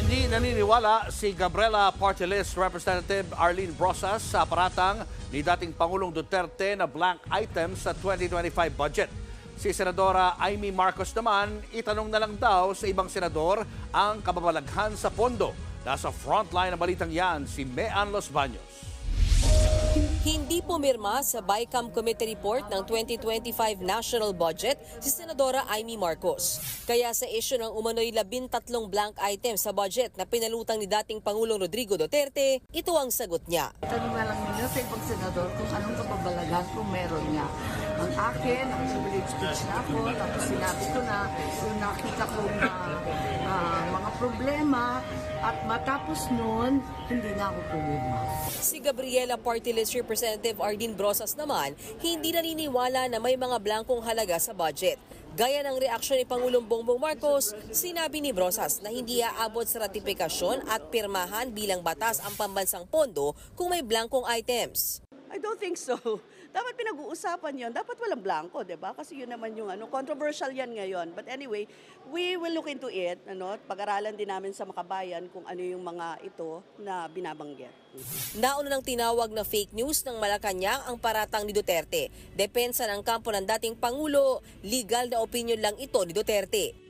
Hindi naniniwala si Gabriela Party Representative Arlene Brosas sa paratang ni dating Pangulong Duterte na blank item sa 2025 budget. Si Senadora Amy Marcos naman, itanong na lang daw sa ibang senador ang kababalaghan sa pondo. Nasa frontline ng balitang yan si Mean Los Baños. Pumirma sa BICAM Committee Report ng 2025 National Budget si Senadora Amy Marcos. Kaya sa issue ng umano'y labintatlong blank items sa budget na pinalutang ni dating Pangulong Rodrigo Duterte, ito ang sagot niya. Tanong na lang ninyo sa ibang senador kung anong kababalaghan kung meron niya. Ang akin, ang privilege speech na ako, tapos sinabi ko na yung nakita ko na problema at matapos nun, hindi na ako pumirma. Si Gabriela Party List Representative Ardin Brosas naman, hindi naniniwala na may mga blankong halaga sa budget. Gaya ng reaksyon ni Pangulong Bongbong Marcos, sinabi ni Brosas na hindi aabot sa ratifikasyon at pirmahan bilang batas ang pambansang pondo kung may blankong items. I don't think so. Dapat pinag-uusapan yon. Dapat walang blanco, di ba? Kasi yun naman yung ano, controversial yan ngayon. But anyway, we will look into it. Ano, pag-aralan din namin sa makabayan kung ano yung mga ito na binabanggit. Nauna ng tinawag na fake news ng Malacanang ang paratang ni Duterte. Depensa ng kampo ng dating Pangulo, legal na opinion lang ito ni Duterte.